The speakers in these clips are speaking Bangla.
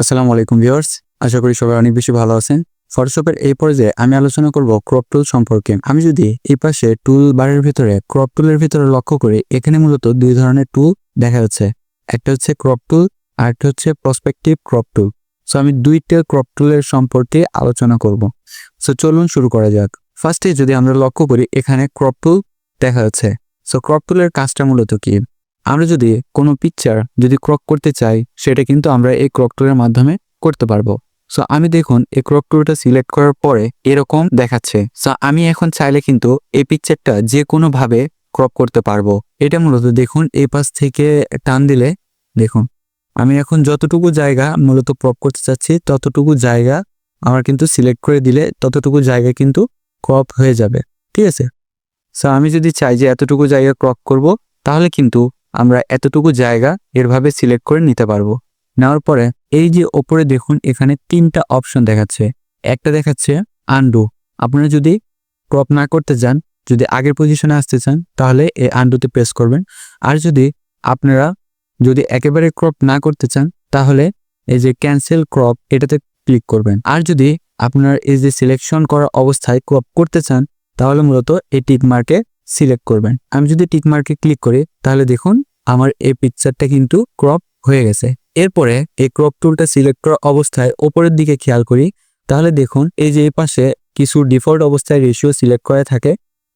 আসসালামু আলাইকুম ভিউয়ার্স, আশা করি সবাই অনেক বেশি ভালো আছেন। ফটোশপের এই পর্যায়ে আমি আলোচনা করব ক্রপ টুল সম্পর্কে। আমি যদি এই পাশে টুল বারের ভিতরে ক্রপ টুলের ভিতরে লক্ষ্য করি, এখানে মূলত দুই ধরনের টুল দেখা যাচ্ছে। একটা হচ্ছে ক্রপ টুল আর একটা হচ্ছে প্রসপেক্টিভ ক্রপ টুল সো আমি দুইটা ক্রপ টুলের সম্পর্কে আলোচনা করব। সো চলুন শুরু করা যাক। ফার্স্টে যদি আমরা লক্ষ্য করি, এখানে ক্রপ টুল দেখা যাচ্ছে। সো ক্রপ টুলের কাজটা মূলত কি? আমরা যদি কোনো পিকচার যদি ক্রপ করতে চাই, সেটা কিন্তু আমরা এই ক্রপ টুলের মাধ্যমে করতে পারব। সো আমি দেখুন, এই ক্রপ টুলটা সিলেক্ট করার পরে এরকম দেখাচ্ছে। সো আমি এখন চাইলে কিন্তু এই পিকচারটা যে কোনোভাবে ক্রপ করতে পারব। এটা মূলত দেখুন, এই পাশ থেকে টান দিলে, দেখুন, আমি এখন যতটুকু জায়গা মূলত ক্রপ করতে চাচ্ছি, ততটুকু জায়গা আমার কিন্তু সিলেক্ট করে দিলে ততটুকু জায়গা কিন্তু ক্রপ হয়ে যাবে। ঠিক আছে? সো আমি যদি চাই যে এতটুকু জায়গা ক্রপ করব, তাহলে কিন্তু আমরা এতটুকু জায়গা এরভাবে সিলেক্ট করে নিতে পারব। নেওয়ার পরে এই যে ওপরে দেখুন, এখানে তিনটা অপশন দেখাচ্ছে। একটা দেখাচ্ছে আন্ডু আপনারা যদি ক্রপ না করতে চান, যদি আগের পজিশনে আসতে চান, তাহলে এই আন্ডুতে প্রেস করবেন। আর যদি আপনারা যদি একেবারে ক্রপ না করতে চান, তাহলে এই যে ক্যান্সেল ক্রপ এটাতে ক্লিক করবেন। আর যদি আপনার এই যে সিলেকশন করা অবস্থায় ক্রপ করতে চান, তাহলে মূলত এই টিক মার্কে সিলেক্ট করবেন। আমি যদি টিক মার্কে ক্লিক করি, তাহলে দেখুন আমার এই পিকচারটা কিন্তু ক্রপ হয়ে গেছে। এরপরে এই ক্রপ টুলটা সিলেক্ট করা অবস্থায় ওপরের দিকে খেয়াল করি। তাহলে দেখুন, এই যে এই পাশে কিছু ডিফল্ট অবস্থায় রেশিও সিলেক্ট করা থাকে।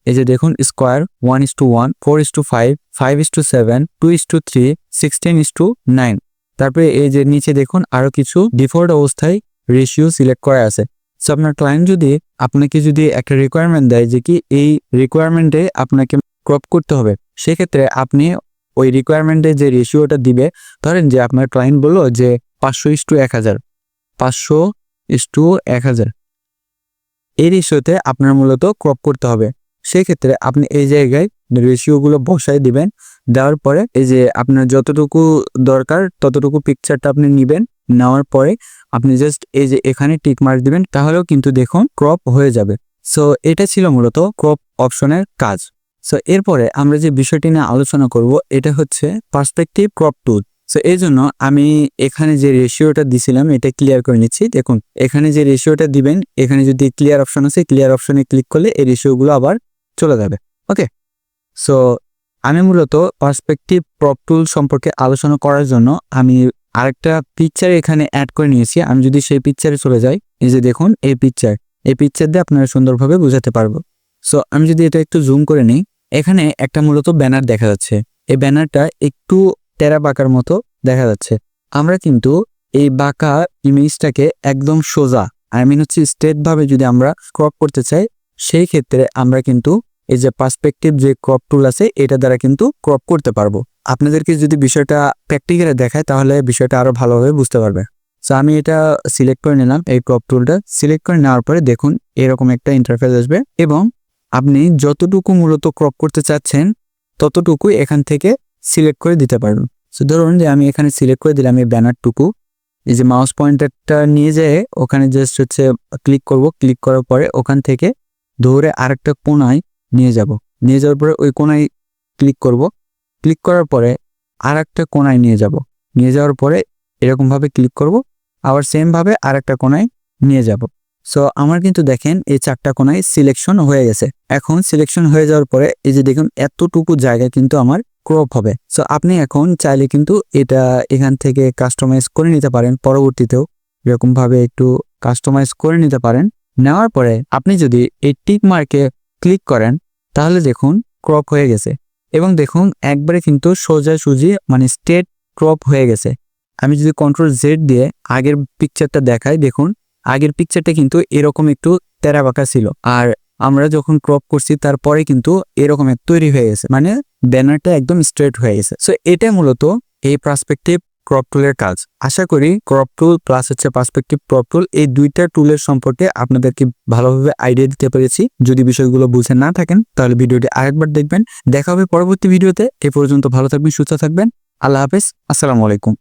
এই যে দেখুন square one is two one four is two five five is two seven two is two three sixteen is two nine তারপরে এই যে নিচে দেখুন আরও কিছু ডিফল্ট অবস্থায় রেশিও সিলেক্ট করা আছে। সো আপনার ক্লায়েন্ট যদি, আপনাকে যদি একটা রিকোয়ারমেন্ট দেয় যে কি, এই রিকোয়ারমেন্টে আপনাকে ক্রপ করতে হবে, সেক্ষেত্রে আপনি ওই রিকোয়ারমেন্টে যে রেশিওটা দিবে, ধরেন যে আপনার ক্লায়েন্ট বলল যে পাঁচশো ইস টু এক হাজার, পাঁচশো ইস টু এক হাজার। এই রেশিওতে আপনার মূলত ক্রপ করতে হবে। সেক্ষেত্রে আপনি এই জায়গায় রেশিওগুলো বসায় দিবেন, দেওয়ার পরে এই যে আপনার যতটুকু দরকার ততটুকু পিকচারটা আপনি নেবেন, নেওয়ার পরে আপনি জাস্ট এই যে এখানে টিক মার্ক দিবেন, তাহলেও কিন্তু দেখুন ক্রপ হয়ে যাবে। সো এটা ছিল মূলত ক্রপ অপশনের কাজ। সো এরপরে আমরা যে বিষয়টি নিয়ে আলোচনা করব, এটা হচ্ছে পার্সপেক্টিভ ক্রপ টুল সো এই জন্য আমি এখানে যে রেশিওটা দিছিলাম, এটা ক্লিয়ার করে নিচ্ছি। দেখুন, এখানে যে রেশিওটা দিবেন, এখানে যদি ক্লিয়ার অপশন আছে ক্লিয়ার অপশনে ক্লিক করলে এই রেশিওগুলো আবার চলে যাবে। ওকে সো আমি মূলত পার্সপেক্টিভ ক্রপ টুল সম্পর্কে আলোচনা করার জন্য আমি আরেকটা পিকচার এখানে অ্যাড করে নিয়েছি। আমি যদি সেই পিকচারে চলে যাই, এই যে দেখুন, এই পিকচার এই পিকচার দিয়ে আপনারা সুন্দরভাবে বোঝাতে পারব। সো আমি যদি এটা একটু জুম করে নিই এখানে একটা মূলত ব্যানার দেখা যাচ্ছে। এই ব্যানারটা একটু টেরা বাঁকার মতো দেখা যাচ্ছে। আমরা কিন্তু এই বাঁকা ইমেজটাকে একদম সোজা, আই মিন হচ্ছে স্ট্রেট ভাবে যদি আমরা ক্রপ করতে চাই, সেই ক্ষেত্রে আমরা কিন্তু এই যে পার্সপেক্টিভ যে ক্রপ টুল আছে, এটা দ্বারা কিন্তু ক্রপ করতে পারব। আপনাদেরকে যদি বিষয়টা প্র্যাকটিক্যালে দেখায়, তাহলে বিষয়টা আরও ভালোভাবে বুঝতে পারবে। সো আমি এটা সিলেক্ট করে নিলাম, এই ক্রপ টুলটা সিলেক্ট করে নেওয়ার পরে দেখুন, এরকম একটা ইন্টারফেস আসবে এবং আপনি যতটুকু মূলত ক্রপ করতে চাচ্ছেন ততটুকু এখান থেকে সিলেক্ট করে দিতে পারবেন সো ধরুন যে আমি এখানে সিলেক্ট করে দিলাম এই ব্যানারটুকু। এই যে মাউস পয়েন্টারটা নিয়ে যেয়ে ওখানে জাস্ট হচ্ছে ক্লিক করব। ক্লিক করার পরে ওখান থেকে ধরে আরেকটা কোনায় নিয়ে যাব। নিয়ে যাওয়ার পরে ওই কোনায় ক্লিক করব। ক্লিক করার পরে আর একটা কোনায় নিয়ে যাব। নিয়ে যাওয়ার পরে এরকমভাবে ক্লিক করব। আবার সেমভাবে আর একটা কোনায় নিয়ে যাব। সো আমার কিন্তু দেখেন এই চারটা কোনায় সিলেকশন হয়ে গেছে। এখন সিলেকশন হয়ে যাওয়ার পরে, এই যে দেখুন, এতটুকু জায়গা কিন্তু আমার ক্রপ হবে। সো আপনি এখন চাইলে কিন্তু এটা এখান থেকে কাস্টমাইজ করে নিতে পারেন। পরবর্তীতেও এরকমভাবে একটু কাস্টমাইজ করে নিতে পারেন। নেওয়ার পরে আপনি যদি এই টিক মার্কে ক্লিক করেন, তাহলে দেখুন ক্রপ হয়ে গেছে। এবং দেখুন, একবারে কিন্তু সোজা সুজি মানে স্টেট ক্রপ হয়ে গেছে। আমি যদি কন্ট্রোল জেড দিয়ে আগের পিকচারটা দেখাই, দেখুন, আগের পিকচারটা কিন্তু এরকম একটু তেরা বাঁকা ছিল। আর আমরা যখন ক্রপ করছি, তারপরে কিন্তু এরকম তৈরি হয়ে গেছে। মানে ব্যানারটা একদম স্ট্রেট হয়ে গেছে। সো এটা মূলত এই পার্সপেক্টিভ ক্রপ টুলের কাজ। আশা করি ক্রপ টুল প্লাস হচ্ছে পার্সপেক্টিভ ক্রপ টুল এই দুইটা টুলের সম্পর্কে আপনাদেরকে ভালোভাবে আইডিয়া দিতে পেরেছি। যদি বিষয়গুলো বুঝে না থাকেন, তাহলে ভিডিওটি আরেকবার দেখবেন। দেখা হবে পরবর্তী ভিডিওতে। এ পর্যন্ত ভালো থাকবেন, সুস্থ থাকবেন। আল্লাহ হাফেজ। আসসালামু আলাইকুম।